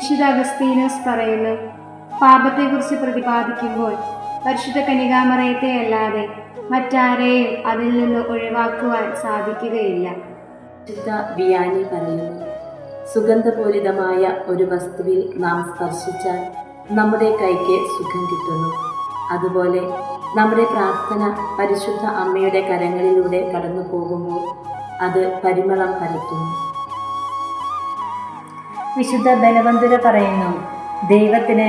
വിശുദ്ധ അഗസ്തീനോസ് പറയുന്നു പാപത്തെക്കുറിച്ച് പ്രതിപാദിക്കുമ്പോൾ പരിശുദ്ധ കനികാമറയത്തെ അല്ലാതെ മറ്റാരെയും അതിൽ നിന്ന് ഒഴിവാക്കുവാൻ സാധിക്കുകയില്ല. ബിയാനി പറയുന്നു സുഗന്ധപൂരിതമായ ഒരു വസ്തുവിൽ നാം സ്പർശിച്ചാൽ നമ്മുടെ കൈക്ക് സുഖം കിട്ടുന്നു. അതുപോലെ നമ്മുടെ പ്രാർത്ഥന പരിശുദ്ധ അമ്മയുടെ കരങ്ങളിലൂടെ കടന്നു പോകുമ്പോൾ അത് പരിമളം പരത്തുന്നു. വിശുദ്ധ ബലവന്തുര പറയുന്നു. ദൈവത്തിന്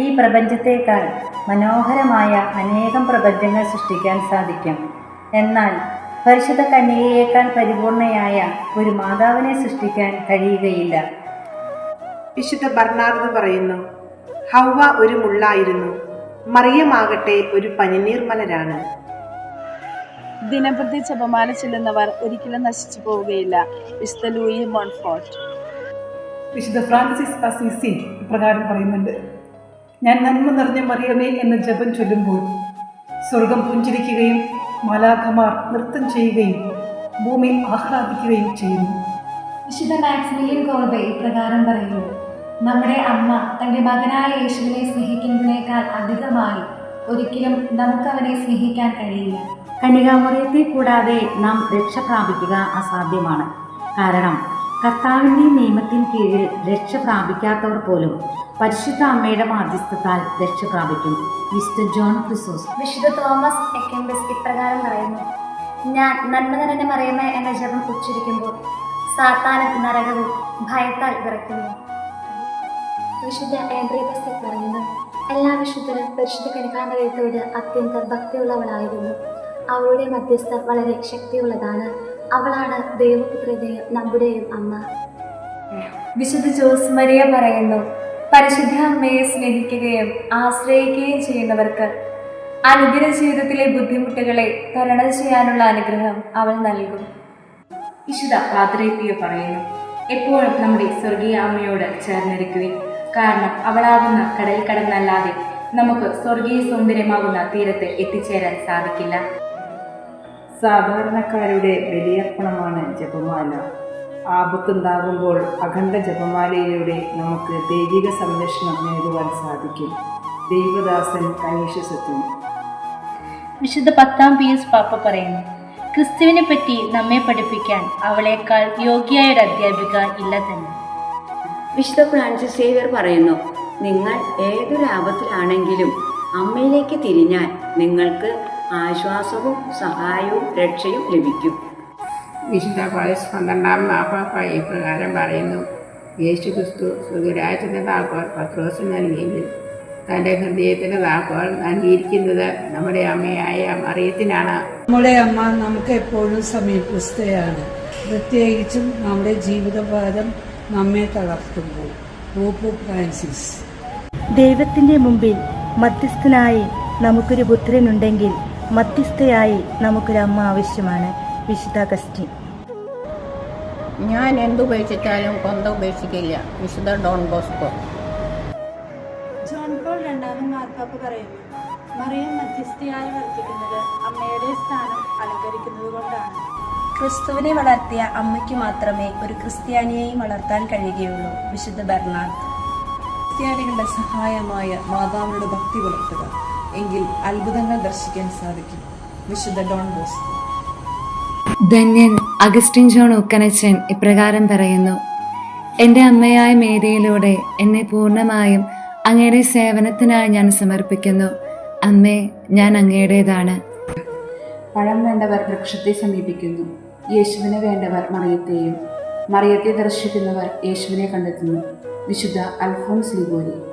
ഈ പ്രപഞ്ചത്തേക്കാൾ മനോഹരമായ അനേകം പ്രപഞ്ചങ്ങൾ സൃഷ്ടിക്കാൻ സാധിക്കും. എന്നാൽ പരിശുദ്ധ കന്യകയേക്കാൾ പരിപൂർണയായ ഒരു മാതാവിനെ സൃഷ്ടിക്കാൻ കഴിയുകയില്ല. വിശുദ്ധ ബർണാർഡ് പറയുന്നു ഹൗവ ഒരു മുള്ളായിരുന്നു മറിയമാകട്ടെ ഒരു പനിനീർമലരാണ്. ദിനപ്രതി ജപമാല ചെല്ലുന്നവർ ഒരിക്കലും നശിച്ചു പോവുകയില്ല. വിശുദ്ധ ലൂയി മോൺഫോർട്ട് വിശുദ്ധ ഫ്രാൻസിസ് അസീസി ഇപ്രകാരം പറയുന്നുണ്ട് ഞാൻ നന്മ നിറഞ്ഞ മറിയമേ എന്ന ജപം ചൊല്ലുമ്പോൾ സ്വർഗം പുഞ്ചിരിക്കുകയും മാലാഖമാർ നൃത്തം ചെയ്യുകയും ഭൂമി ആഹ്ലാദിക്കുകയും ചെയ്യുന്നു. വിശുദ്ധ മാക്സിമിലിയൻ കോർബെ ഇപ്രകാരം പറയുന്നു നമ്മുടെ അമ്മ തന്റെ മകനായ യേശുവിനെ സ്നേഹിക്കുന്നതിനേക്കാൾ അധികമായി ഒരിക്കലും നമുക്ക് അവനെ സ്നേഹിക്കാൻ കഴിയില്ല. കന്യകാമറിയത്തെ കൂടാതെ നാം രക്ഷ പ്രാപിക്കുക അസാധ്യമാണ്. കാരണം കർത്താവിന്റെ നിയമത്തിന് കീഴിൽ രക്ഷ പ്രാപിക്കാത്തവർ പോലും പരിശുദ്ധ അമ്മയുടെ മാധ്യസ്ഥത്താൽ രക്ഷ പ്രാപിക്കും. മിസ്റ്റർ ജോൺ ക്രിസോസ്. വിശുദ്ധ തോമസ് എക്കംബസ് ഇപ്രകാരം പറയുന്നു ഞാൻ നന്മ നിറഞ്ഞ മറിയമേ എന്ന ജപം ഉച്ചരിക്കുമ്പോൾ സാത്താനും നരകവും ഭയത്താൽ വിറയ്ക്കുന്നു. വിശുദ്ധ ആൻഡ്രിയസ് പറയുന്നു എല്ലാ വിശുദ്ധരും പരിശുദ്ധ കനികാമരയത്തോട് അത്യന്തം ഭക്തിയുള്ളവളായിരുന്നു. അവളുടെ മധ്യസ്ഥ വളരെ ശക്തിയുള്ളതാണ്. അവളാണ് ദൈവപുത്രയുടെയും നമ്മുടെയും അമ്മ. വിശുദ്ധ ജോസ് മരിയ പറയുന്നു പരിശുദ്ധ അമ്മയെ സ്നേഹിക്കുകയും ആശ്രയിക്കുകയും ചെയ്യുന്നവർക്ക് അനുദിന ജീവിതത്തിലെ ബുദ്ധിമുട്ടുകളെ തരണം ചെയ്യാനുള്ള അനുഗ്രഹം അവൾ നൽകും. വിശുദ്ധ പാദ്രേപ്പിയ പറയുന്നു എപ്പോഴും നമ്മുടെ സ്വർഗീയ അമ്മയോട് ചേർന്നിരിക്കുവിൻ. കാരണം അവളാകുന്ന കടൽ കടന്നല്ലാതെ നമുക്ക് സ്വർഗീയ സൗന്ദര്യമാകുന്ന തീരത്ത് എത്തിച്ചേരാൻ സാധിക്കില്ല. സാധാരണക്കാരുടെ ബലിയർപ്പണമാണ് ജപമാല. ആപത്തുണ്ടാകുമ്പോൾ അഖണ്ഡ ജപമാലയിലൂടെ നമുക്ക് ദൈവിക സംരക്ഷണം നേടുവാൻ സാധിക്കും. ദൈവദാസൻ കനീഷസത്വം വിശുദ്ധ പത്താം പി എസ് പാപ്പ പറയുന്നു ക്രിസ്തുവിനെ പറ്റി നമ്മെ പഠിപ്പിക്കാൻ അവളേക്കാൾ യോഗ്യയായ ഒരു അധ്യാപിക ഇല്ല തന്നെ. വിശുദ്ധ ഫ്രാൻസിസ് സേവർ പറയുന്നു നിങ്ങൾ ഏതൊരു ആപത്തിലാണെങ്കിലും അമ്മയിലേക്ക് തിരിഞ്ഞാൽ നിങ്ങൾക്ക് ആശ്വാസവും സഹായവും രക്ഷയും ലഭിക്കും. വിശുദ്ധ പൗലോസ് പന്ത്രണ്ടാം മാപ്പാപ്പ ഇപ്രകാരം പറയുന്നു. യേശു ക്രിസ്തു സുഖരാജ്യത്തിന്റെ താക്കോൽ പത്രോസ് നൽകിയെങ്കിൽ തന്റെ ഹൃദയത്തിന് താക്കോൽ നൽകിയിരിക്കുന്നത് നമ്മുടെ അമ്മയായ മറിയത്തിനാണ്. നമ്മുടെ അമ്മ നമുക്ക് എപ്പോഴും സമീപസ്ഥയാണ്. പ്രത്യേകിച്ചും നമ്മുടെ ജീവിതപാദം നമ്മെ തളർത്തുമ്പോൾ പോപ്പ് ഫ്രാൻസിസ്. ദൈവത്തിന്റെ മുമ്പിൽ മധ്യസ്ഥനായി നമുക്കൊരു പുത്രനുണ്ടെങ്കിൽ മധ്യസ്ഥയായി നമുക്കൊരു അമ്മ ആവശ്യമാണ്. വിശുദ്ധ അഗസ്റ്റിൻ. ഞാൻ എന്തുപേക്ഷിച്ചാലും കൊന്ത ഉപേക്ഷിക്കില്ല. വിശുദ്ധ ഡോൺ ബോസ്കോ. ജോൺ പോൾ രണ്ടാമൻ മാർപ്പാപ്പ പറയുന്നു മറിയം മധ്യസ്ഥയായി വർദ്ധിക്കുന്നത് അമ്മയുടെ സ്ഥാനം അലങ്കരിക്കുന്നത് കൊണ്ടാണ്. ക്രിസ്തുവിനെ വളർത്തിയ അമ്മയ്ക്ക് മാത്രമേ ഒരു ക്രിസ്ത്യാനിയെയും വളർത്താൻ കഴിയുകയുള്ളൂ. വിശുദ്ധ ബെർണാഡ് ക്രിസ്ത്യാനികളുടെ സഹായമായ മാതാവിനോട് ഭക്തി പുലർത്തുക. എങ്കിൽ അത്ഭുതങ്ങൾ ദർശിക്കാൻ സാധിക്കും. വിശുദ്ധ ഡോൺ ബോസ് ധന്യൻ അഗസ്റ്റിൻ ജോൺ ഉക്കനച്ചൻ ഇപ്രകാരം പറയുന്നു എന്റെ അമ്മയായ മേരിയിലൂടെ എന്നെ പൂർണമായും അങ്ങയുടെ സേവനത്തിനായി ഞാൻ സമർപ്പിക്കുന്നു. അമ്മേ ഞാൻ അങ്ങയുടേതാണ്. പഴം വേണ്ടവർ വൃക്ഷത്തെ സമീപിക്കുന്നു. യേശുവിനെ വേണ്ടവർ മറിയത്തെയും മറിയത്തെ ദർശിക്കുന്നവർ യേശുവിനെ കണ്ടെത്തുന്നു. വിശുദ്ധ അൽഫോൻസ് ലിഗോരി